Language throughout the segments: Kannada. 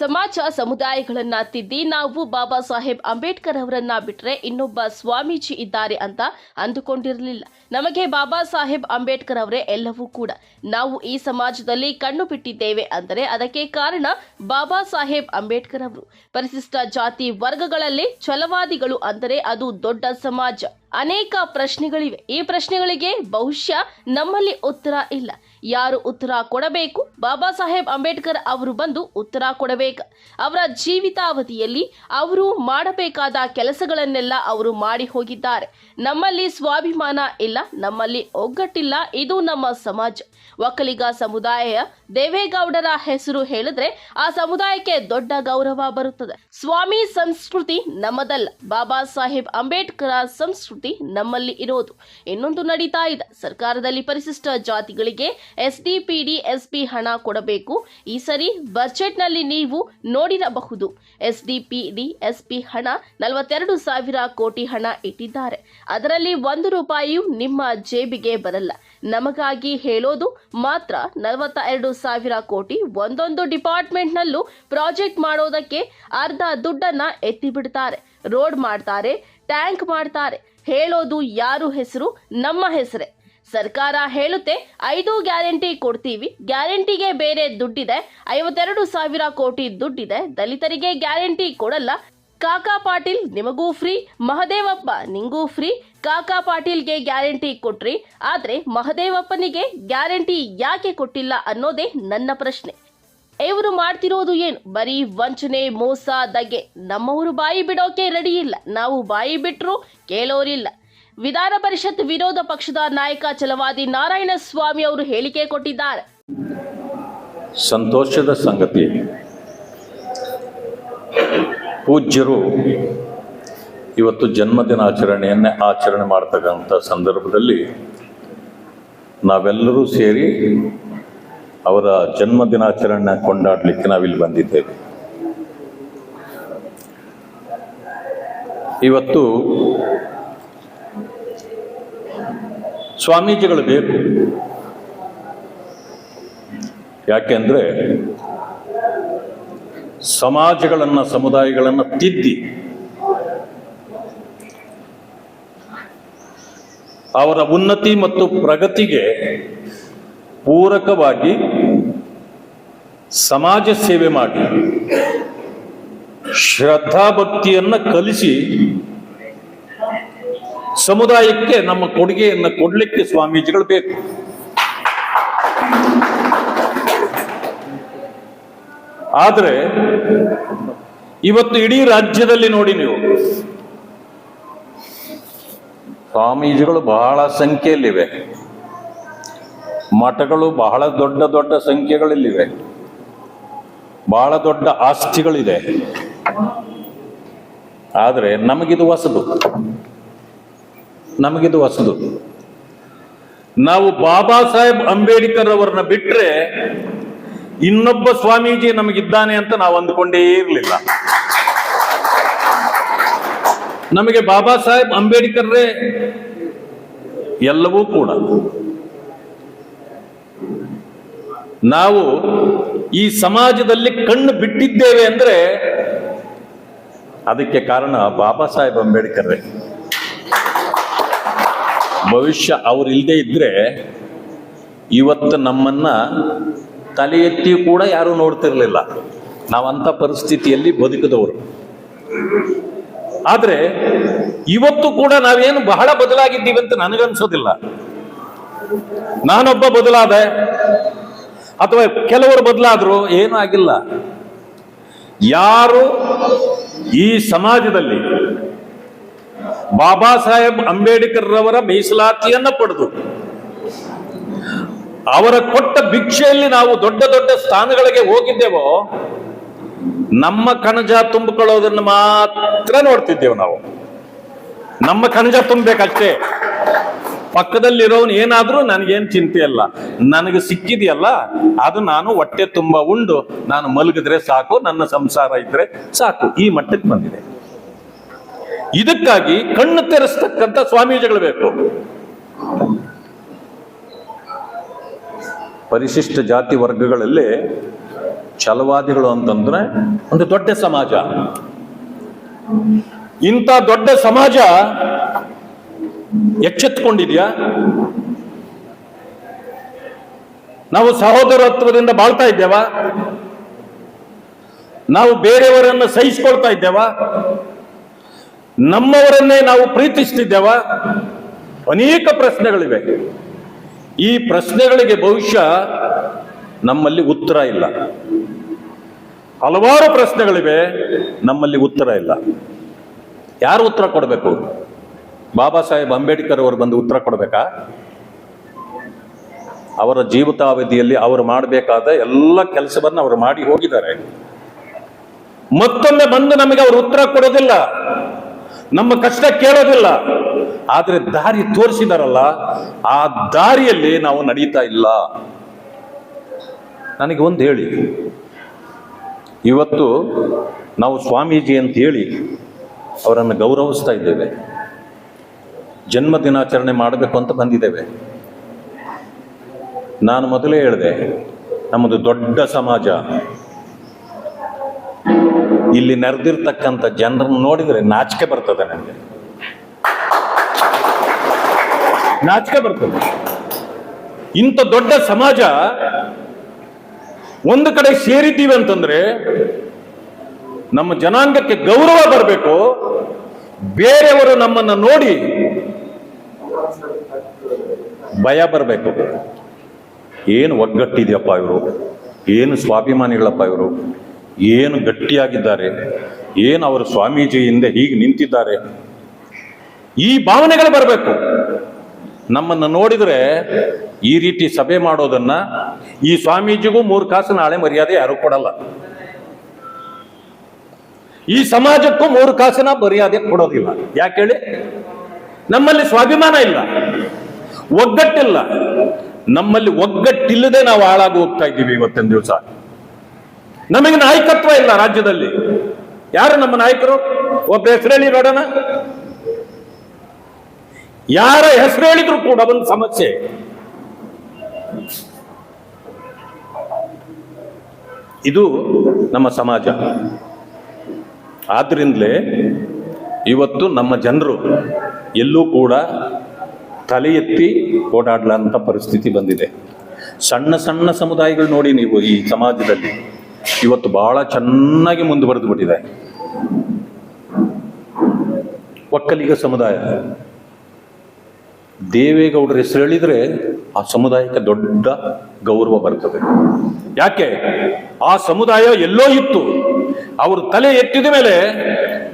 ಸಮಾಜ ಸಮುದಾಯಗಳನ್ನ ತಿದ್ದಿ ನಾವು ಬಾಬಾ ಸಾಹೇಬ್ ಅಂಬೇಡ್ಕರ್ ಅವರನ್ನ ಬಿಟ್ರೆ ಇನ್ನೊಬ್ಬ ಸ್ವಾಮೀಜಿ ಇದ್ದಾರೆ ಅಂತ ಅಂದುಕೊಂಡಿರಲಿಲ್ಲ. ನಮಗೆ ಬಾಬಾ ಸಾಹೇಬ್ ಅಂಬೇಡ್ಕರ್ ಅವರೇ ಎಲ್ಲವೂ ಕೂಡ. ನಾವು ಈ ಸಮಾಜದಲ್ಲಿ ಕಣ್ಣು ಬಿಟ್ಟಿದ್ದೇವೆ ಅಂದರೆ ಅದಕ್ಕೆ ಕಾರಣ ಬಾಬಾ ಸಾಹೇಬ್ ಅಂಬೇಡ್ಕರ್ ಅವರು. ಪರಿಶಿಷ್ಟ ಜಾತಿ ವರ್ಗಗಳಲ್ಲಿ ಛಲವಾದಿಗಳು ಅಂದರೆ ಅದು ದೊಡ್ಡ ಸಮಾಜ. ಅನೇಕ ಪ್ರಶ್ನೆಗಳಿವೆ. ಈ ಪ್ರಶ್ನೆಗಳಿಗೆ ಬಹುಶಃ ನಮ್ಮಲ್ಲಿ ಉತ್ತರ ಇಲ್ಲ. ಯಾರು ಉತ್ತರ ಕೊಡಬೇಕು? ಬಾಬಾ ಸಾಹೇಬ್ ಅಂಬೇಡ್ಕರ್ ಅವರು ಬಂದು ಉತ್ತರ ಕೊಡಬೇಕು. ಅವರ ಜೀವಿತಾವಧಿಯಲ್ಲಿ ಅವರು ಮಾಡಬೇಕಾದ ಕೆಲಸಗಳನ್ನೆಲ್ಲ ಅವರು ಮಾಡಿ ಹೋಗಿದ್ದಾರೆ. ನಮ್ಮಲ್ಲಿ ಸ್ವಾಭಿಮಾನ ಇಲ್ಲ, ನಮ್ಮಲ್ಲಿ ಒಗ್ಗಟ್ಟಿಲ್ಲ. ಇದು ನಮ್ಮ ಸಮಾಜ. ಒಕ್ಕಲಿಗ ಸಮುದಾಯ ದೇವೇಗೌಡರ ಹೆಸರು ಹೇಳಿದ್ರೆ ಆ ಸಮುದಾಯಕ್ಕೆ ದೊಡ್ಡ ಗೌರವ ಬರುತ್ತದೆ. ಸ್ವಾಮಿ ಸಂಸ್ಕೃತಿ ನಮ್ಮದಲ್ಲ. ಬಾಬಾ ಸಾಹೇಬ್ ಅಂಬೇಡ್ಕರ ಸಂಸ್ಕೃತಿ ನಮ್ಮಲ್ಲಿ ಇರೋದು. ಇನ್ನೊಂದು ನಡೀತಾ ಇದೆ. ಸರ್ಕಾರದಲ್ಲಿ ಪರಿಶಿಷ್ಟ ಜಾತಿಗಳಿಗೆ ಎಸ್ ಡಿ ಎಸ್ ಪಿ ಹಣ ಕೊಡಬೇಕು. ಈ ಸರಿ ಬಜೆಟ್ನಲ್ಲಿ ನೀವು ನೋಡಿರಬಹುದು. ಎಸ್ ಡಿ ಎಸ್ ಪಿ ಹಣ ನಲವತ್ತೆರಡು ಸಾವಿರ ಕೋಟಿ ಹಣ ಇಟ್ಟಿದ್ದಾರೆ. ಅದರಲ್ಲಿ ಒಂದು ರೂಪಾಯಿಯು ನಿಮ್ಮ ಜೇಬಿಗೆ ಬರಲ್ಲ. ನಮಗಾಗಿ ಹೇಳೋದು ಮಾತ್ರ ನಲವತ್ತ ಎರಡು ಸಾವಿರ ಕೋಟಿ ಒಂದೊಂದು ಡಿಪಾರ್ಟ್ಮೆಂಟ್ನಲ್ಲೂ ಪ್ರಾಜೆಕ್ಟ್ ಮಾಡೋದಕ್ಕೆ ಅರ್ಧ ದುಡ್ಡನ್ನ ಎತ್ತಿ ಬಿಡ್ತಾರೆ ರೋಡ್ ಮಾಡ್ತಾರೆ, ಟ್ಯಾಂಕ್ ಮಾಡ್ತಾರೆ. ಹೇಳೋದು ಯಾರು ಹೆಸರು? ನಮ್ಮ ಹೆಸರೇ. ಸರ್ಕಾರ ಹೇಳುತ್ತೆ, ಐದು ಗ್ಯಾರಂಟಿ ಕೊಡ್ತೀವಿ. ಗ್ಯಾರಂಟಿಗೆ ಬೇರೆ ದುಡ್ಡಿದೆ, ಐವತ್ತೆರಡು ಸಾವಿರ ಕೋಟಿ ದುಡ್ಡಿದೆ. ದಲಿತರಿಗೆ ಗ್ಯಾರಂಟಿ ಕೊಡಲ್ಲ ಕಾಕಾ ಪಾಟೀಲ್ ನಿಮಗೂ ಫ್ರೀ, ಮಹದೇವಪ್ಪ ನಿಂಗೂ ಫ್ರೀ, ಕಾಕಾ ಪಾಟೀಲ್ಗೆ ಗ್ಯಾರಂಟಿ ಕೊಟ್ರಿ, ಆದ್ರೆ ಮಹದೇವಪ್ಪನಿಗೆ ಗ್ಯಾರಂಟಿ ಯಾಕೆ ಕೊಟ್ಟಿಲ್ಲ ಅನ್ನೋದೇ ನನ್ನ ಪ್ರಶ್ನೆ. ಇವರು ಮಾಡ್ತಿರೋದು ಏನು? ಬರೀ ವಂಚನೆ, ಮೋಸ, ದಗೆ. ನಮ್ಮವರು ಬಾಯಿ ಬಿಡೋಕೆ ರೆಡಿ ಇಲ್ಲ. ನಾವು ಬಾಯಿ ಬಿಟ್ಟರು ಕೇಳೋರಿಲ್ಲ ವಿಧಾನ ಪರಿಷತ್ ವಿರೋಧ ಪಕ್ಷದ ನಾಯಕ ಛಲವಾದಿ ನಾರಾಯಣ ಸ್ವಾಮಿ ಅವರು ಹೇಳಿಕೆ ಕೊಟ್ಟಿದ್ದಾರೆ. ಸಂತೋಷದ ಸಂಗತಿ. ಪೂಜ್ಯರು ಇವತ್ತು ಜನ್ಮದಿನ ಆಚರಣೆಯನ್ನೇ ಆಚರಣೆ ಮಾಡ್ತಕ್ಕಂಥ ಸಂದರ್ಭದಲ್ಲಿ ನಾವೆಲ್ಲರೂ ಸೇರಿ ಅವರ ಜನ್ಮದಿನಾಚರಣೆ ಕೊಂಡಾಡಲಿಕ್ಕೆ ನಾವಿಲ್ಲಿ ಬಂದಿದ್ದೇವೆ. ಇವತ್ತು ಸ್ವಾಮೀಜಿಗಳು ಬೇಕು. ಯಾಕೆಂದ್ರೆ ಸಮಾಜಗಳನ್ನು, ಸಮುದಾಯಗಳನ್ನು ತಿದ್ದಿ. ಅವರ ಉನ್ನತಿ ಮತ್ತು ಪ್ರಗತಿಗೆ ಪೂರಕವಾಗಿ ಸಮಾಜ ಸೇವೆ ಮಾಡಿ, ಶ್ರದ್ಧಾಭಕ್ತಿಯನ್ನ ಕಲಿಸಿ ಸಮುದಾಯಕ್ಕೆ ನಮ್ಮ ಕೊಡುಗೆಯನ್ನು ಕೊಡಲಿಕ್ಕೆ ಸ್ವಾಮೀಜಿಗಳು ಬೇಕು. ಆದರೆ ಇವತ್ತು ಇಡೀ ರಾಜ್ಯದಲ್ಲಿ ನೋಡಿ ನೀವು. ಸ್ವಾಮೀಜಿಗಳು ಬಹಳ ಸಂಖ್ಯೆಯಲ್ಲಿವೆ. ಮಠಗಳು ಬಹಳ ದೊಡ್ಡ ದೊಡ್ಡ ಸಂಖ್ಯೆಗಳಲ್ಲಿವೆ. ಬಹಳ ದೊಡ್ಡ ಆಸ್ತಿಗಳಿದೆ. ಆದರೆ ನಮಗಿದು ಹೊಸದು. ನಮಗಿದು ಹೊಸದು. ನಾವು ಬಾಬಾ ಸಾಹೇಬ್ ಅಂಬೇಡ್ಕರ್ ಅವರನ್ನ ಬಿಟ್ರೆ ಇನ್ನೊಬ್ಬ ಸ್ವಾಮೀಜಿ ನಮಗಿದ್ದಾನೆ ಅಂತ ನಾವು ಅಂದ್ಕೊಂಡೇ ಇರಲಿಲ್ಲ. ನಮಗೆ ಬಾಬಾ ಸಾಹೇಬ್ ಅಂಬೇಡ್ಕರ್ರೇ ಎಲ್ಲವೂ ಕೂಡ. ನಾವು ಈ ಸಮಾಜದಲ್ಲಿ ಕಣ್ಣು ಬಿಟ್ಟಿದ್ದೇವೆ ಅಂದ್ರೆ ಅದಕ್ಕೆ ಕಾರಣ ಬಾಬಾ ಸಾಹೇಬ್ ಅಂಬೇಡ್ಕರ್ರೇ. ಭವಿಷ್ಯ ಅವ್ರು ಇಲ್ಲದೆ ಇದ್ರೆ ಇವತ್ತು ನಮ್ಮನ್ನ ತಲೆ ಎತ್ತಿ ಕೂಡ ಯಾರು ನೋಡ್ತಿರ್ಲಿಲ್ಲ. ನಾವಂತ ಪರಿಸ್ಥಿತಿಯಲ್ಲಿ ಬದುಕಿದವರು. ಆದ್ರೆ ಇವತ್ತು ಕೂಡ ನಾವೇನು ಬಹಳ ಬದಲಾಗಿದ್ದೀವಿ ಅಂತ ನನಗನ್ಸೋದಿಲ್ಲ. ನಾನೊಬ್ಬ ಬದಲಾದೆ, ಅಥವಾ ಕೆಲವರು ಬದಲಾದ್ರು ಏನೂ ಆಗಿಲ್ಲ. ಯಾರು ಈ ಸಮಾಜದಲ್ಲಿ ಬಾಬಾ ಸಾಹೇಬ್ ಅಂಬೇಡ್ಕರ್ ರವರ ಮೀಸಲಾತಿಯನ್ನ ಪಡೆದು ಅವರ ಕೊಟ್ಟ ಭಿಕ್ಷೆಯಲ್ಲಿ ನಾವು ದೊಡ್ಡ ದೊಡ್ಡ ಸ್ಥಾನಗಳಿಗೆ ಹೋಗಿದ್ದೇವೋ, ನಮ್ಮ ಕಣಜ ತುಂಬಿಕೊಳ್ಳೋದನ್ನು ಮಾತ್ರ ನೋಡ್ತಿದ್ದೇವೆ ನಾವು. ನಮ್ಮ ಕಣಜ ತುಂಬಬೇಕಷ್ಟೇ ಪಕ್ಕದಲ್ಲಿರೋನು ಏನಾದ್ರೂ ನನಗೇನ್ ಚಿಂತೆ ಅಲ್ಲ ನನಗೆ ಸಿಕ್ಕಿದೆಯಲ್ಲ, ಅದು ನಾನು ಹೊಟ್ಟೆ ತುಂಬ ಉಂಡು, ನಾನು ಮಲಗಿದ್ರೆ ಸಾಕು, ನನ್ನ ಸಂಸಾರ ಇದ್ರೆ ಸಾಕು. ಈ ಮಟ್ಟಕ್ಕೆ ಬಂದಿದೆ. ಇದಕ್ಕಾಗಿ ಕಣ್ಣು ತೆರೆಸ್ತಕ್ಕಂಥ ಸ್ವಾಮೀಜಿಗಳು ಬೇಕು. ಪರಿಶಿಷ್ಟ ಜಾತಿ ವರ್ಗಗಳಲ್ಲಿ ಛಲವಾದಿಗಳು ಅಂತಂದ್ರೆ ಒಂದು ದೊಡ್ಡ ಸಮಾಜ. ಇಂಥ ದೊಡ್ಡ ಸಮಾಜ ಎಚ್ಚೆತ್ಕೊಂಡಿದ್ಯಾ? ನಾವು ಸಹೋದರತ್ವದಿಂದ ಬಾಳ್ತಾ ಇದ್ದೇವಾ? ನಾವು ಬೇರೆಯವರನ್ನು ಸಹಿಸ್ಕೊಳ್ತಾ ಇದ್ದೇವಾ? ನಮ್ಮವರನ್ನೇ ನಾವು ಪ್ರೀತಿಸ್ತಿದ್ದೇವಾ? ಅನೇಕ ಪ್ರಶ್ನೆಗಳಿವೆ. ಈ ಪ್ರಶ್ನೆಗಳಿಗೆ ಬಹುಶಃ ನಮ್ಮಲ್ಲಿ ಉತ್ತರ ಇಲ್ಲ. ಹಲವಾರು ಪ್ರಶ್ನೆಗಳಿವೆ, ನಮ್ಮಲ್ಲಿ ಉತ್ತರ ಇಲ್ಲ. ಯಾರು ಉತ್ತರ ಕೊಡಬೇಕು? ಬಾಬಾ ಸಾಹೇಬ್ ಅಂಬೇಡ್ಕರ್ ಅವರು ಬಂದು ಉತ್ತರ ಕೊಡಬೇಕಾ? ಅವರ ಜೀವಿತಾವಧಿಯಲ್ಲಿ ಅವರು ಮಾಡಬೇಕಾದ ಎಲ್ಲ ಕೆಲಸವನ್ನು ಅವರು ಮಾಡಿ ಹೋಗಿದ್ದಾರೆ. ಮತ್ತೊಮ್ಮೆ ಬಂದು ನಮಗೆ ಅವರು ಉತ್ತರ ಕೊಡೋದಿಲ್ಲ. ನಮ್ಮ ಕಷ್ಟ ಕೇಳೋದಿಲ್ಲ. ಆದರೆ ದಾರಿ ತೋರಿಸಿದಾರಲ್ಲ, ಆ ದಾರಿಯಲ್ಲಿ ನಾವು ನಡೀತಾ ಇಲ್ಲ. ನನಗೆ ಒಂದು ಹೇಳಿ. ಇವತ್ತು ನಾವು ಸ್ವಾಮೀಜಿ ಅಂತ ಹೇಳಿ ಅವರನ್ನು ಗೌರವಿಸ್ತಾ ಇದ್ದೇವೆ. ಜನ್ಮ ದಿನಾಚರಣೆ ಮಾಡಬೇಕು ಅಂತ ಬಂದಿದ್ದೇವೆ. ನಾನು ಮೊದಲೇ ಹೇಳಿದೆ, ನಮ್ಮದು ದೊಡ್ಡ ಸಮಾಜ. ಇಲ್ಲಿ ನೆರೆದಿರ್ತಕ್ಕಂಥ ಜನರನ್ನು ನೋಡಿದರೆ ನಾಚಿಕೆ ಬರ್ತದೆ ನನಗೆ. ನಾಚಿಕೆ ಬರ್ತದೆ. ಇಂಥ ದೊಡ್ಡ ಸಮಾಜ ಒಂದು ಕಡೆ ಸೇರಿದ್ದೀವಿ ಅಂತಂದ್ರೆ ನಮ್ಮ ಜನಾಂಗಕ್ಕೆ ಗೌರವ ಬರಬೇಕು, ಬೇರೆಯವರು ನಮ್ಮನ್ನು ನೋಡಿ ಭಯ ಬರಬೇಕು. ಏನು ಒಗ್ಗಟ್ಟಿದೆಯಪ್ಪ ಇವರು? ಏನು ಸ್ವಾಭಿಮಾನಿಗಳಪ್ಪ ಇವರು? ಏನು ಗಟ್ಟಿಯಾಗಿದ್ದಾರೆ, ಏನು ಅವರು ಸ್ವಾಮೀಜಿ ಹಿಂದೆ ಹೀಗೆ ನಿಂತಿದ್ದಾರೆ, ಈ ಭಾವನೆಗಳು ಬರಬೇಕು. ನಮ್ಮನ್ನು ನೋಡಿದರೆ ಈ ರೀತಿ ಸಭೆ ಮಾಡೋದನ್ನ ಈ ಸ್ವಾಮೀಜಿಗೂ ಮೂರು ಕಾಸು ನಾಳೆ ಮರ್ಯಾದೆ ಯಾರು ಕೊಡಲ್ಲ. ಈ ಸಮಾಜಕ್ಕೂ ಮೂರು ಕಾಸಿನ ಮರ್ಯಾದೆ ಕೊಡೋದಿಲ್ಲ. ಯಾಕೆ ಹೇಳಿ? ನಮ್ಮಲ್ಲಿ ಸ್ವಾಭಿಮಾನ ಇಲ್ಲ, ಒಗ್ಗಟ್ಟಿಲ್ಲ. ನಮ್ಮಲ್ಲಿ ಒಗ್ಗಟ್ಟಿಲ್ಲದೆ ನಾವು ಹಾಳಾಗಿ ಹೋಗ್ತಾ ಇದ್ದೀವಿ ಇವತ್ತಿನ ದಿವಸ. ನಮಗೆ ನಾಯಕತ್ವ ಇಲ್ಲ ರಾಜ್ಯದಲ್ಲಿ. ಯಾರು ನಮ್ಮ ನಾಯಕರು? ಒಬ್ಬ ಹೆಸರು ಹೇಳಿ ನೋಡೋಣ. ಯಾರ ಹೆಸರು ಹೇಳಿದ್ರು ಕೂಡ ಒಂದು ಸಮಸ್ಯೆ. ಇದು ನಮ್ಮ ಸಮಾಜ. ಆದ್ರಿಂದಲೇ ಇವತ್ತು ನಮ್ಮ ಜನರು ಎಲ್ಲೂ ಕೂಡ ತಲೆ ಎತ್ತಿ ಓಡಾಡ್ಲಂತ ಪರಿಸ್ಥಿತಿ ಬಂದಿದೆ. ಸಣ್ಣ ಸಣ್ಣ ಸಮುದಾಯಗಳು ನೋಡಿ ನೀವು ಈ ಸಮಾಜದಲ್ಲಿ. ಇವತ್ತು ಬಹಳ ಚೆನ್ನಾಗಿ ಮುಂದುವರೆದು ಬಿಟ್ಟಿದೆ ಒಕ್ಕಲಿಗ ಸಮುದಾಯ. ದೇವೇಗೌಡರ ಹೆಸರು ಹೇಳಿದ್ರೆ ಆ ಸಮುದಾಯಕ್ಕೆ ದೊಡ್ಡ ಗೌರವ ಬರ್ತದೆ. ಯಾಕೆ? ಆ ಸಮುದಾಯ ಎಲ್ಲೋ ಇತ್ತು. ಅವರು ತಲೆ ಎತ್ತಿದ ಮೇಲೆ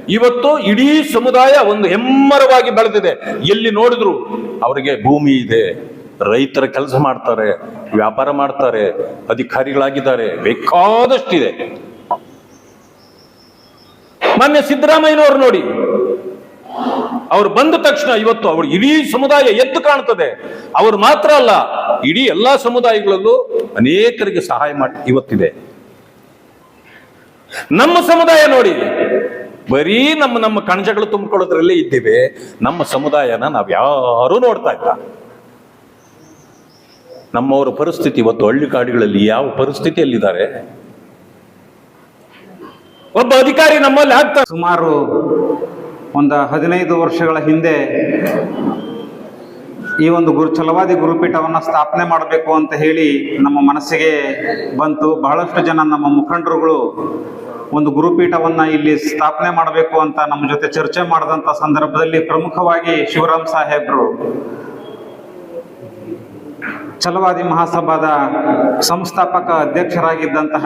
ಇವತ್ತು ಇಡೀ ಸಮುದಾಯ ಒಂದು ಹೆಮ್ಮರವಾಗಿ ಬೆಳೆದಿದೆ. ಎಲ್ಲಿ ನೋಡಿದ್ರು ಅವರಿಗೆ ಭೂಮಿ ಇದೆ. ರೈತರ ಕೆಲಸ ಮಾಡ್ತಾರೆ, ವ್ಯಾಪಾರ ಮಾಡ್ತಾರೆ, ಅಧಿಕಾರಿಗಳಾಗಿದ್ದಾರೆ, ಬೇಕಾದಷ್ಟಿದೆ. ಮಾನ್ಯ ಸಿದ್ದರಾಮಯ್ಯನವರು ನೋಡಿ, ಅವ್ರು ಬಂದ ತಕ್ಷಣ ಇವತ್ತು ಅವ್ರು ಇಡೀ ಸಮುದಾಯ ಎದ್ದು ಕಾಣ್ತದೆ. ಅವರು ಮಾತ್ರ ಅಲ್ಲ, ಇಡೀ ಎಲ್ಲಾ ಸಮುದಾಯಗಳಲ್ಲೂ ಅನೇಕರಿಗೆ ಸಹಾಯ ಮಾಡಿ, ಇವತ್ತಿದೆ. ನಮ್ಮ ಸಮುದಾಯ ನೋಡಿ, ಬರೀ ನಮ್ಮ ನಮ್ಮ ಕಣಜಗಳು ತುಂಬಿಕೊಳ್ಳೋದ್ರಲ್ಲೇ ಇದ್ದೇವೆ. ನಮ್ಮ ಸಮುದಾಯನ ನಾವ್ ಯಾರೂ ನೋಡ್ತಾ ಇಲ್ಲ. ನಮ್ಮವರ ಪರಿಸ್ಥಿತಿ ಇವತ್ತು ಹಳ್ಳಿ ಕಾಡುಗಳಲ್ಲಿ ಯಾವ ಪರಿಸ್ಥಿತಿಯಲ್ಲಿದ್ದಾರೆ? ಒಬ್ಬ ಅಧಿಕಾರಿ ನಮ್ಮಲ್ಲಿ ಆಗ್ತಾರೆ ಸುಮಾರು ಒಂದು ಹದಿನೈದು ವರ್ಷಗಳ ಹಿಂದೆ ಈ ಒಂದು ಗುರು ಛಲವಾದಿ ಗುರುಪೀಠವನ್ನು ಸ್ಥಾಪನೆ ಮಾಡಬೇಕು ಅಂತ ಹೇಳಿ ನಮ್ಮ ಮನಸ್ಸಿಗೆ ಬಂತು. ಬಹಳಷ್ಟು ಜನ ನಮ್ಮ ಮುಖಂಡರುಗಳು ಒಂದು ಗುರುಪೀಠವನ್ನ ಇಲ್ಲಿ ಸ್ಥಾಪನೆ ಮಾಡಬೇಕು ಅಂತ ನಮ್ಮ ಜೊತೆ ಚರ್ಚೆ ಮಾಡಿದಂಥ ಸಂದರ್ಭದಲ್ಲಿ ಪ್ರಮುಖವಾಗಿ ಶಿವರಾಮ್ ಸಾಹೇಬ್ರು ಛಲವಾದಿ ಮಹಾಸಭಾದ ಸಂಸ್ಥಾಪಕ ಅಧ್ಯಕ್ಷರಾಗಿದ್ದಂತಹ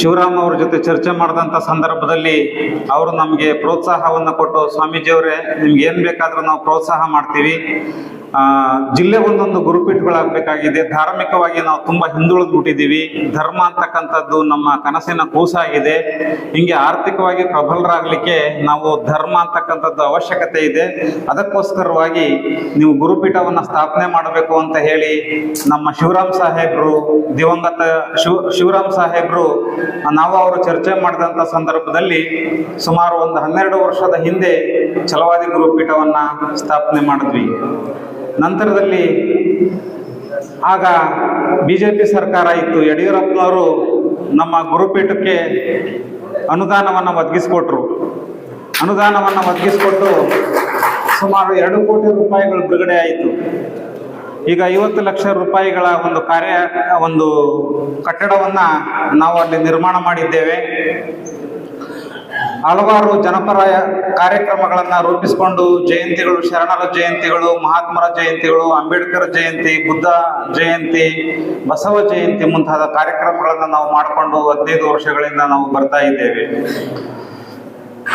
ಶಿವರಾಮ್ ಅವ್ರ ಜೊತೆ ಚರ್ಚೆ ಮಾಡಿದಂಥ ಸಂದರ್ಭದಲ್ಲಿ ಅವರು ನಮಗೆ ಪ್ರೋತ್ಸಾಹವನ್ನು ಕೊಟ್ಟು ಸ್ವಾಮೀಜಿಯವರೇ, ನಿಮ್ಗೆ ಏನು ಬೇಕಾದರೂ ನಾವು ಪ್ರೋತ್ಸಾಹ ಮಾಡ್ತೀವಿ. ಜಿಲ್ಲೆ ಒಂದೊಂದು ಗುರುಪೀಠಗಳಾಗಬೇಕಾಗಿದೆ ಧಾರ್ಮಿಕವಾಗಿ ನಾವು ತುಂಬಾ ಹಿಂದುಳಿದು ಬಿಟ್ಟಿದ್ದೀವಿ. ಧರ್ಮ ಅಂತಕ್ಕಂಥದ್ದು ನಮ್ಮ ಕನಸಿನ ಕೂಸಾಗಿದೆ ಹಿಂಗೆ ಆರ್ಥಿಕವಾಗಿ ಪ್ರಬಲರಾಗಲಿಕ್ಕೆ ನಾವು ಧರ್ಮ ಅಂತಕ್ಕಂಥದ್ದು ಅವಶ್ಯಕತೆ ಇದೆ. ಅದಕ್ಕೋಸ್ಕರವಾಗಿ ನೀವು ಗುರುಪೀಠವನ್ನು ಸ್ಥಾಪನೆ ಮಾಡಬೇಕು ಅಂತ ಹೇಳಿ ನಮ್ಮ ಶಿವರಾಮ್ ಸಾಹೇಬ್ರು, ದಿವಂಗತ ಶಿವ, ಶಿವರಾಮ್ ಸಾಹೇಬ್ರು, ನಾವು ಅವರು ಚರ್ಚೆ ಮಾಡಿದಂಥ ಸಂದರ್ಭದಲ್ಲಿ ಸುಮಾರು ಒಂದು ಹನ್ನೆರಡು ವರ್ಷದ ಹಿಂದೆ ಛಲವಾದಿ ಗುರುಪೀಠವನ್ನ ಸ್ಥಾಪನೆ ಮಾಡಿದ್ವಿ. ನಂತರದಲ್ಲಿ ಆಗ ಬಿ ಜೆ ಪಿ ಸರ್ಕಾರ ಇತ್ತು. ಯಡಿಯೂರಪ್ಪನವರು ನಮ್ಮ ಗುರುಪೀಠಕ್ಕೆ ಅನುದಾನವನ್ನು ಒದಗಿಸಿಕೊಟ್ರು. ಅನುದಾನವನ್ನು ಒದಗಿಸಿಕೊಟ್ಟು ಸುಮಾರು ಎರಡು ಕೋಟಿ ರೂಪಾಯಿಗಳು ಬಿಡುಗಡೆ ಆಯಿತು. ಈಗ ಐವತ್ತು ಲಕ್ಷ ರೂಪಾಯಿಗಳ ಒಂದು ಕಾರ್ಯ, ಒಂದು ಕಟ್ಟಡವನ್ನು ನಾವು ಅಲ್ಲಿ ನಿರ್ಮಾಣ ಮಾಡಿದ್ದೇವೆ. ಹಲವಾರು ಜನಪರ ಕಾರ್ಯಕ್ರಮಗಳನ್ನ ರೂಪಿಸಿಕೊಂಡು ಜಯಂತಿಗಳು, ಶರಣರ ಜಯಂತಿಗಳು, ಮಹಾತ್ಮರ ಜಯಂತಿಗಳು, ಅಂಬೇಡ್ಕರ್ ಜಯಂತಿ, ಬುದ್ಧ ಜಯಂತಿ, ಬಸವ ಜಯಂತಿ ಮುಂತಾದ ಕಾರ್ಯಕ್ರಮಗಳನ್ನ ನಾವು ಮಾಡಿಕೊಂಡು ಹದಿನೈದು ವರ್ಷಗಳಿಂದ ನಾವು ಬರ್ತಾ ಇದ್ದೇವೆ.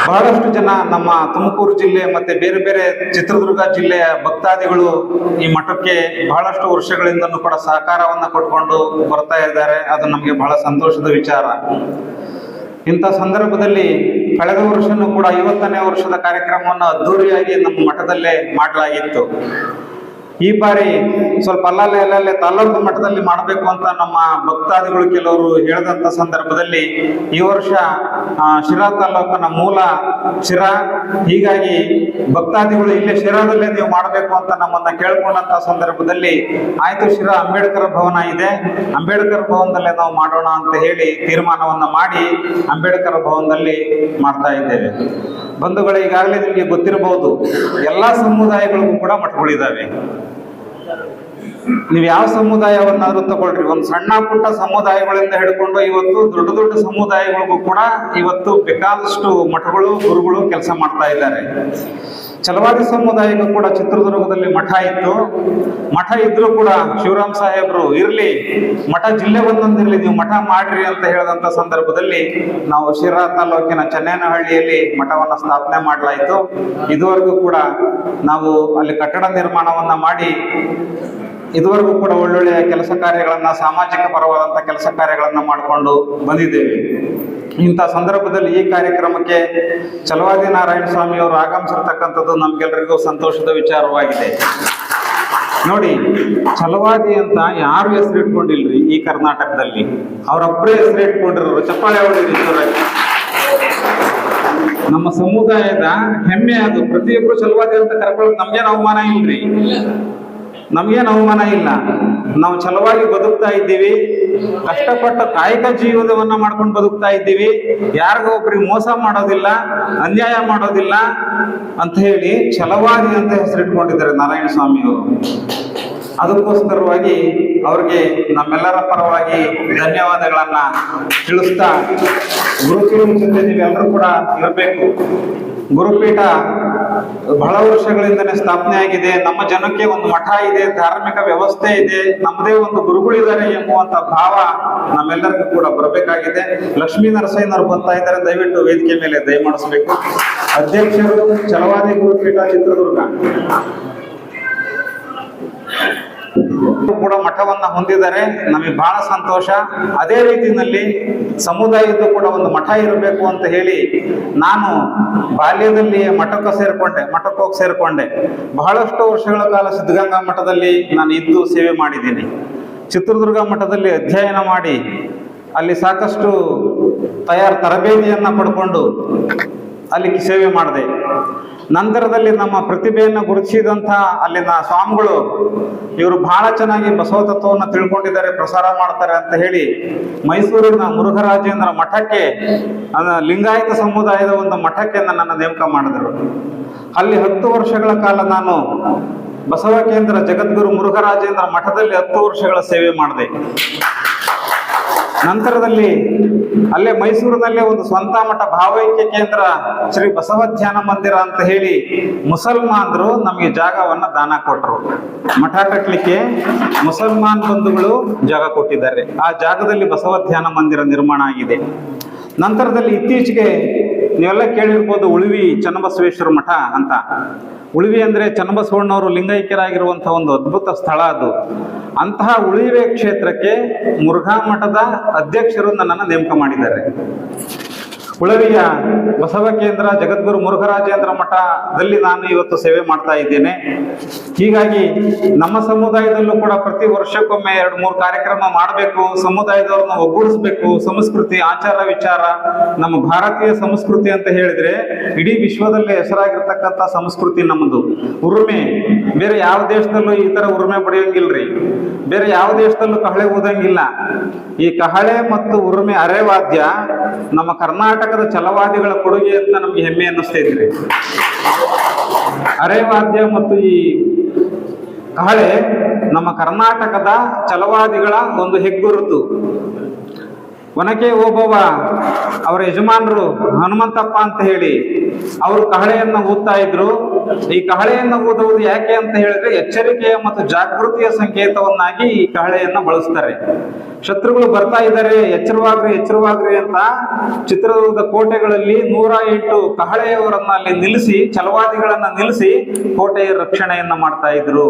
ಬಹಳಷ್ಟು ಜನ ನಮ್ಮ ತುಮಕೂರು ಜಿಲ್ಲೆ ಮತ್ತೆ ಬೇರೆ ಬೇರೆ ಚಿತ್ರದುರ್ಗ ಜಿಲ್ಲೆಯ ಭಕ್ತಾದಿಗಳು ಈ ಮಠಕ್ಕೆ ಬಹಳಷ್ಟು ವರ್ಷಗಳಿಂದನೂ ಕೂಡ ಸಹಕಾರವನ್ನ ಕೊಟ್ಕೊಂಡು ಬರ್ತಾ ಇದ್ದಾರೆ. ಅದು ನಮಗೆ ಬಹಳ ಸಂತೋಷದ ವಿಚಾರ. ಇಂಥ ಸಂದರ್ಭದಲ್ಲಿ ಕಳೆದ ವರ್ಷನೂ ಕೂಡ ಐವತ್ತನೇ ವರ್ಷದ ಕಾರ್ಯಕ್ರಮವನ್ನು ಅದ್ದೂರಿಯಾಗಿ ನಮ್ಮ ಮಠದಲ್ಲೇ ಮಾಡಲಾಗಿತ್ತು. ಈ ಬಾರಿ ಸ್ವಲ್ಪ ಅಲ್ಲಲ್ಲೇ ಅಲ್ಲಲ್ಲೇ ತಾಲೂಕು ಮಟ್ಟದಲ್ಲಿ ಮಾಡಬೇಕು ಅಂತ ನಮ್ಮ ಭಕ್ತಾದಿಗಳು ಕೆಲವರು ಹೇಳಿದಂತ ಸಂದರ್ಭದಲ್ಲಿ ಈ ವರ್ಷ ಶಿರಾ ತಾಲೂಕನ ಮೂಲ ಶಿರಾ. ಹೀಗಾಗಿ ಭಕ್ತಾದಿಗಳು ಇಲ್ಲೇ ಶಿರಾದಲ್ಲೇ ನೀವು ಮಾಡಬೇಕು ಅಂತ ನಮ್ಮನ್ನ ಕೇಳ್ಕೊಂಡಂತ ಸಂದರ್ಭದಲ್ಲಿ ಆಯ್ತು ಶಿರಾ ಅಂಬೇಡ್ಕರ್ ಭವನ ಇದೆ. ಅಂಬೇಡ್ಕರ್ ಭವನದಲ್ಲೇ ನಾವು ಮಾಡೋಣ ಅಂತ ಹೇಳಿ ತೀರ್ಮಾನವನ್ನ ಮಾಡಿ ಅಂಬೇಡ್ಕರ್ ಭವನದಲ್ಲಿ ಮಾಡ್ತಾ ಇದ್ದೇವೆ. ಬಂಧುಗಳು, ಈಗಾಗಲೇ ನಿಮಗೆ ಗೊತ್ತಿರಬಹುದು, ಎಲ್ಲಾ ಸಮುದಾಯಗಳಿಗೂ ಕೂಡ ಮಠಗಳಿದ್ದಾವೆ. ನೀವು ಯಾವ ಸಮುದಾಯವನ್ನಾದ್ರೂ ತಗೊಳ್ರಿ. ಒಂದು ಸಣ್ಣ ಪುಟ್ಟ ಸಮುದಾಯಗಳಿಂದ ಹಿಡ್ಕೊಂಡು ಇವತ್ತು ದೊಡ್ಡ ದೊಡ್ಡ ಸಮುದಾಯಗಳಿಗೂ ಕೂಡ ಇವತ್ತು ಬೇಕಾದಷ್ಟು ಮಠಗಳು, ಗುರುಗಳು ಕೆಲಸ ಮಾಡ್ತಾ ಇದ್ದಾರೆ. ಚಲವಾದಿ ಸಮುದಾಯಕ್ಕೂ ಕೂಡ ಚಿತ್ರದುರ್ಗದಲ್ಲಿ ಮಠ ಇತ್ತು. ಮಠ ಇದ್ರೂ ಕೂಡ ಶಿವರಾಮ್ ಸಾಹೇಬ್ರು, ಇರ್ಲಿ, ಮಠ ಜಿಲ್ಲೆ ಒಂದೊಂದಿರ್ಲಿ ನೀವು ಮಠ ಮಾಡ್ರಿ ಅಂತ ಹೇಳಿದಂತ ಸಂದರ್ಭದಲ್ಲಿ ನಾವು ಶಿರಾ ತಾಲೂಕಿನ ಚೆನ್ನೈನಹಳ್ಳಿಯಲ್ಲಿ ಮಠವನ್ನ ಸ್ಥಾಪನೆ ಮಾಡಲಾಯಿತು. ಇದುವರೆಗೂ ಕೂಡ ನಾವು ಅಲ್ಲಿ ಕಟ್ಟಡ ನಿರ್ಮಾಣವನ್ನ ಮಾಡಿ ಇದುವರೆಗೂ ಕೂಡ ಒಳ್ಳೊಳ್ಳೆಯ ಕೆಲಸ ಕಾರ್ಯಗಳನ್ನು, ಸಾಮಾಜಿಕ ಪರವಾದಂಥ ಕೆಲಸ ಕಾರ್ಯಗಳನ್ನು ಮಾಡಿಕೊಂಡು ಬಂದಿದ್ದೇವೆ. ಇಂಥ ಸಂದರ್ಭದಲ್ಲಿ ಈ ಕಾರ್ಯಕ್ರಮಕ್ಕೆ ಚಲವಾದಿ ನಾರಾಯಣ ಸ್ವಾಮಿ ಅವರು ಆಗಮಿಸಿರ್ತಕ್ಕಂಥದ್ದು ನಮಗೆಲ್ಲರಿಗೂ ಸಂತೋಷದ ವಿಚಾರವಾಗಿದೆ. ನೋಡಿ ಚಲವಾದಿ ಅಂತ ಯಾರು ಹೆಸರು ಇಟ್ಕೊಂಡಿಲ್ರಿ ಈ ಕರ್ನಾಟಕದಲ್ಲಿ? ಅವರೊಬ್ಬರೇ ಹೆಸರು ಇಟ್ಕೊಂಡಿರೋರು ಚಪ್ಪಾಳೆ ಹೊಡೀರಿ ನಮ್ಮ ಸಮುದಾಯದ ಹೆಮ್ಮೆ ಅದು. ಪ್ರತಿಯೊಬ್ಬರು ಛಲವಾದಿ ಅಂತ ಕರ್ಕೊಳ್ಳೋದು ನಮ್ಗೇನು ಅವಮಾನ ಇಲ್ರಿ? ನಮ್ಗೇನು ಅವಮಾನ ಇಲ್ಲ. ನಾವು ಛಲವಾಗಿ ಬದುಕ್ತಾ ಇದ್ದೀವಿ. ಕಷ್ಟಪಟ್ಟ ಕಾಯಕ ಜೀವನವನ್ನ ಮಾಡ್ಕೊಂಡು ಬದುಕ್ತಾ ಇದ್ದೀವಿ. ಯಾರಿಗೋ ಒಬ್ರಿಗೆ ಮೋಸ ಮಾಡೋದಿಲ್ಲ, ಅನ್ಯಾಯ ಮಾಡೋದಿಲ್ಲ ಅಂತ ಹೇಳಿ ಛಲವಾಗಿ ಅಂತ ಹೆಸರಿಟ್ಕೊಂಡಿದ್ದಾರೆ ನಾರಾಯಣ ಸ್ವಾಮಿಯವರು. ಅದಕ್ಕೋಸ್ಕರವಾಗಿ ಅವ್ರಿಗೆ ನಮ್ಮೆಲ್ಲರ ಪರವಾಗಿ ಧನ್ಯವಾದಗಳನ್ನ ತಿಳಿಸ್ತಾ ಗುರುಪೀಠ ಜೊತೆ ನೀವೆಲ್ಲರೂ ಕೂಡ ಇರಬೇಕು. ಗುರುಪೀಠ ಬಹಳ ವರ್ಷಗಳಿಂದನೇ ಸ್ಥಾಪನೆ ಆಗಿದೆ. ನಮ್ಮ ಜನಕ್ಕೆ ಒಂದು ಮಠ ಇದೆ, ಧಾರ್ಮಿಕ ವ್ಯವಸ್ಥೆ ಇದೆ, ನಮ್ಮದೇ ಒಂದು ಗುರುಗಳಿದ್ದಾರೆ ಎಂಬುವಂತ ಭಾವ ನಮ್ಮೆಲ್ಲರಿಗೂ ಕೂಡ ಬರಬೇಕಾಗಿದೆ. ಲಕ್ಷ್ಮೀ ನರಸಯ್ಯನವರು ಬರ್ತಾ ಇದ್ದಾರೆ, ದಯವಿಟ್ಟು ವೇದಿಕೆ ಮೇಲೆ ದಯಮಾಡಿಸ್ಬೇಕು. ಅಧ್ಯಕ್ಷರು ಚಲವಾದಿ ಗುರುಪೀಠ ಚಿತ್ರದುರ್ಗ. ಕೂಡ ಮಠವನ್ನ ಹೊಂದಿದ್ದಾರೆ ನಮಗೆ ಬಹಳ ಸಂತೋಷ. ಅದೇ ರೀತಿಯಲ್ಲಿ ಸಮುದಾಯದ್ದು ಕೂಡ ಒಂದು ಮಠ ಇರಬೇಕು ಅಂತ ಹೇಳಿ ನಾನು ಬಾಲ್ಯದಲ್ಲಿ ಮಠಕ್ಕೆ ಸೇರಿಕೊಂಡೆ ಮಠಕ್ಕೆ ಹೋಗಿ ಸೇರ್ಕೊಂಡೆ. ಬಹಳಷ್ಟು ವರ್ಷಗಳ ಕಾಲ ಸಿದ್ಧಗಂಗಾ ಮಠದಲ್ಲಿ ನಾನು ಇದ್ದು ಸೇವೆ ಮಾಡಿದ್ದೀನಿ. ಚಿತ್ರದುರ್ಗ ಮಠದಲ್ಲಿ ಅಧ್ಯಯನ ಮಾಡಿ ಅಲ್ಲಿ ಸಾಕಷ್ಟು ತಯಾರು ತರಬೇತಿಯನ್ನ ಪಡ್ಕೊಂಡು ಅಲ್ಲಿ ಸೇವೆ ಮಾಡಿದೆ. ನಂತರದಲ್ಲಿ ನಮ್ಮ ಪ್ರತಿಭೆಯನ್ನು ಗುರುತಿಸಿದಂಥ ಅಲ್ಲಿನ ಸ್ವಾಮಿಗಳು, ಇವರು ಬಹಳ ಚೆನ್ನಾಗಿ ಬಸವ ತತ್ವವನ್ನು ತಿಳ್ಕೊಂಡಿದ್ದಾರೆ, ಪ್ರಸಾರ ಮಾಡ್ತಾರೆ ಅಂತ ಹೇಳಿ ಮೈಸೂರಿನ ಮುರುಘರಾಜೇಂದ್ರ ಮಠಕ್ಕೆ ಲಿಂಗಾಯತ ಸಮುದಾಯದ ಒಂದು ಮಠಕ್ಕೆ ನನ್ನನ್ನು ನೇಮಕ ಮಾಡಿದರು. ಅಲ್ಲಿ ಹತ್ತು ವರ್ಷಗಳ ಕಾಲ ನಾನು ಬಸವ ಕೇಂದ್ರ ಜಗದ್ಗುರು ಮುರುಘರಾಜೇಂದ್ರ ಮಠದಲ್ಲಿ ಹತ್ತು ವರ್ಷಗಳ ಸೇವೆ ಮಾಡಿದೆ. ನಂತರದಲ್ಲಿ ಅಲ್ಲೇ ಮೈಸೂರಿನಲ್ಲೇ ಒಂದು ಸ್ವಂತ ಮಠ ಭಾವೈಕ್ಯ ಕೇಂದ್ರ ಶ್ರೀ ಬಸವ ಧ್ಯಾನ ಮಂದಿರ ಅಂತ ಹೇಳಿ ಮುಸಲ್ಮಾನರು ನಮಗೆ ಜಾಗವನ್ನ ದಾನ ಕೊಟ್ಟರು ಮಠ ಕಟ್ಟಲಿಕ್ಕೆ ಮುಸಲ್ಮಾನ್ ಬಂಧುಗಳು ಜಾಗ ಕೊಟ್ಟಿದ್ದಾರೆ. ಆ ಜಾಗದಲ್ಲಿ ಬಸವ ಧ್ಯಾನ ಮಂದಿರ ನಿರ್ಮಾಣ ಆಗಿದೆ. ನಂತರದಲ್ಲಿ ಇತ್ತೀಚೆಗೆ ನೀವೆಲ್ಲ ಕೇಳಿರ್ಬೋದು ಉಳಿವಿ ಚನ್ನಬಸವೇಶ್ವರ ಮಠ ಅಂತ. ಉಳಿವಿ ಅಂದರೆ ಚನ್ನಬಸವಣ್ಣವರು ಲಿಂಗೈಕ್ಯರಾಗಿರುವಂಥ ಒಂದು ಅದ್ಭುತ ಸ್ಥಳ ಅದು. ಅಂತಹ ಉಳಿವೆ ಕ್ಷೇತ್ರಕ್ಕೆ ಮುರುಘಾ ಮಠದ ಅಧ್ಯಕ್ಷರು ನನ್ನನ್ನು ನೇಮಕ ಮಾಡಿದ್ದಾರೆ. ಉಳವಿಯ ಬಸವ ಕೇಂದ್ರ, ಜಗದ್ಗುರು ಮುರುಘರಾಜೇಂದ್ರ ಮಠದಲ್ಲಿ ನಾನು ಇವತ್ತು ಸೇವೆ ಮಾಡ್ತಾ ಇದ್ದೇನೆ. ಹೀಗಾಗಿ ನಮ್ಮ ಸಮುದಾಯದಲ್ಲೂ ಕೂಡ ಪ್ರತಿ ವರ್ಷಕ್ಕೊಮ್ಮೆ ಎರಡು ಮೂರು ಕಾರ್ಯಕ್ರಮ ಮಾಡಬೇಕು, ಸಮುದಾಯದವ್ರನ್ನ ಒಗ್ಗೂಡಿಸ್ಬೇಕು, ಸಂಸ್ಕೃತಿ, ಆಚಾರ ವಿಚಾರ, ನಮ್ಮ ಭಾರತೀಯ ಸಂಸ್ಕೃತಿ ಅಂತ ಹೇಳಿದ್ರೆ ಇಡೀ ವಿಶ್ವದಲ್ಲೇ ಹೆಸರಾಗಿರ್ತಕ್ಕಂಥ ಸಂಸ್ಕೃತಿ ನಮ್ಮದು. ಉರುಮೆ, ಬೇರೆ ಯಾವ ದೇಶದಲ್ಲೂ ಈ ತರ ಉರುಮೆ ಪಡೆಯೋಂಗಿಲ್ರಿ. ಬೇರೆ ಯಾವ ದೇಶದಲ್ಲೂ ಕಹಳೆ ಓದಂಗಿಲ್ಲ. ಈ ಕಹಳೆ ಮತ್ತು ಉರುಮೆ ಅರೆವಾದ್ಯ ನಮ್ಮ ಕರ್ನಾಟಕದ ಛಲವಾದಿಗಳ ಕೊಡುಗೆ ಅಂತ ನಮ್ಗೆ ಹೆಮ್ಮೆ ಅನ್ನಿಸ್ತೈತ್ರಿ. ಅರೆವಾದ್ಯ ಮತ್ತು ಈ ಕಹಳೆ ನಮ್ಮ ಕರ್ನಾಟಕದ ಛಲವಾದಿಗಳ ಒಂದು ಹೆಗ್ಗುರುತು. ಒನಕೆ ಓಬವ್ವ ಅವರ ಯಜಮಾನರು ಹನುಮಂತಪ್ಪ ಅಂತ ಹೇಳಿ ಅವರು ಕಹಳೆಯನ್ನ ಊದ್ತಾ ಇದ್ರು. ಈ ಕಹಳೆಯನ್ನ ಊದುವುದು ಯಾಕೆ ಅಂತ ಹೇಳಿದ್ರೆ ಎಚ್ಚರಿಕೆಯ ಮತ್ತು ಜಾಗೃತಿಯ ಸಂಕೇತವನ್ನಾಗಿ ಈ ಕಹಳೆಯನ್ನ ಬಳಸ್ತಾರೆ. ಶತ್ರುಗಳು ಬರ್ತಾ ಇದ್ದಾರೆ, ಎಚ್ಚರವಾಗ್ರಿ ಎಚ್ಚರವಾಗ್ರಿ ಅಂತ ಚಿತ್ರದುರ್ಗದ ಕೋಟೆಗಳಲ್ಲಿ ನೂರ ಎಂಟು ಕಹಳೆಯವರನ್ನ ಅಲ್ಲಿ ನಿಲ್ಲಿಸಿ, ಛಲವಾದಿಗಳನ್ನ ನಿಲ್ಲಿಸಿ ಕೋಟೆಯ ರಕ್ಷಣೆಯನ್ನ ಮಾಡ್ತಾ ಇದ್ರು.